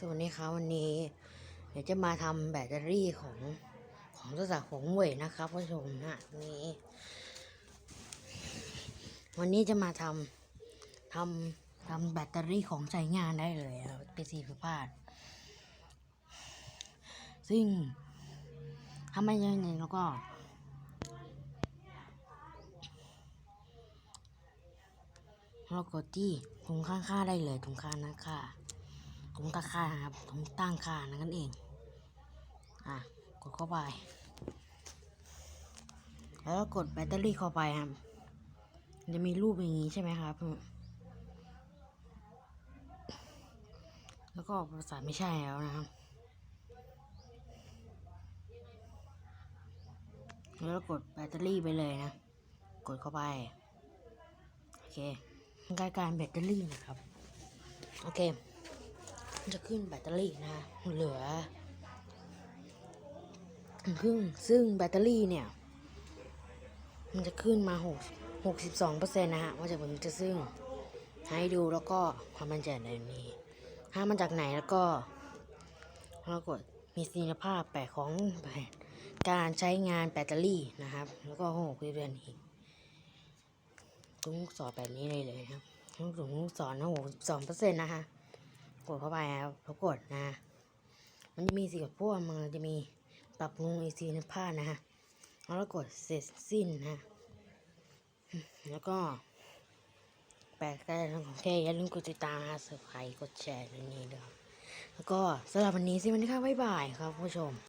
สวัสดีครับวันนี้ เดี๋ยวจะมาทำแบตเตอรี่ของของตัวจากของเว่ยนะครับผู้ชมนะนี้ วันนี้จะมาทำทำทำแบตเตอรี่ของใช้งานได้เลยครับเป็นสีพิพาทซึ่งถ้าไม่ยังไงแล้วก็เรากดที่ตรงข้างค่าได้เลยตรงข้างนั้นค่า ตรงตั้งค่านะครับตรงตั้งค่านั่นเอง อะ กดเข้าไป แล้วก็กดแบตเตอรี่เข้าไปครับ จะมีรูปอย่างนี้ใช่ไหมครับ แล้วก็ภาษาไม่ใช่แล้วนะครับแล้วกดแบตเตอรี่ไปเลยนะ กดเข้าไป โอเคกล้การแบตเตอรี่นะครับ โอเค จะขึ้นแบตเตอรี่นะเหลือครึ่งซึ่งแบตเตอรี่เนี่ย มันจะขึ้นมาหกหกสิบสองเปอร์เซ็นต์นะฮะว่าจะผมจะซึ่งให้ดูแล้วก็ความมั่นใจในนี้ถ้ามันจากไหนแล้วก็แล้วกดมีสิทธิภาพแปดของแบตการใช้งานแบตเตอรี่นะครับ แล้วก็หกเดือนอีกตุ้งลูกศรแบบนี้เลยเลยครับลูกถุงลูกศรนะหกสองเปอร์เซ็นต์นะคะ กดเข้าไปครับแล้วกดนะ มันจะมีสีกับพวกมันจะมีปรับปรุงอีซีนผ้านะฮะแล้วกดเสร็จสิ้นนะ แล้วก็แปลกใจทั้งของแค่อย่าลืมกดติดตามนะเซอร์ไพรส์กดแชร์เรื่องนี้ด้วยแล้วก็สำหรับวันนี้สิวันนี้ค่ะบ๊ายบายครับผู้ชม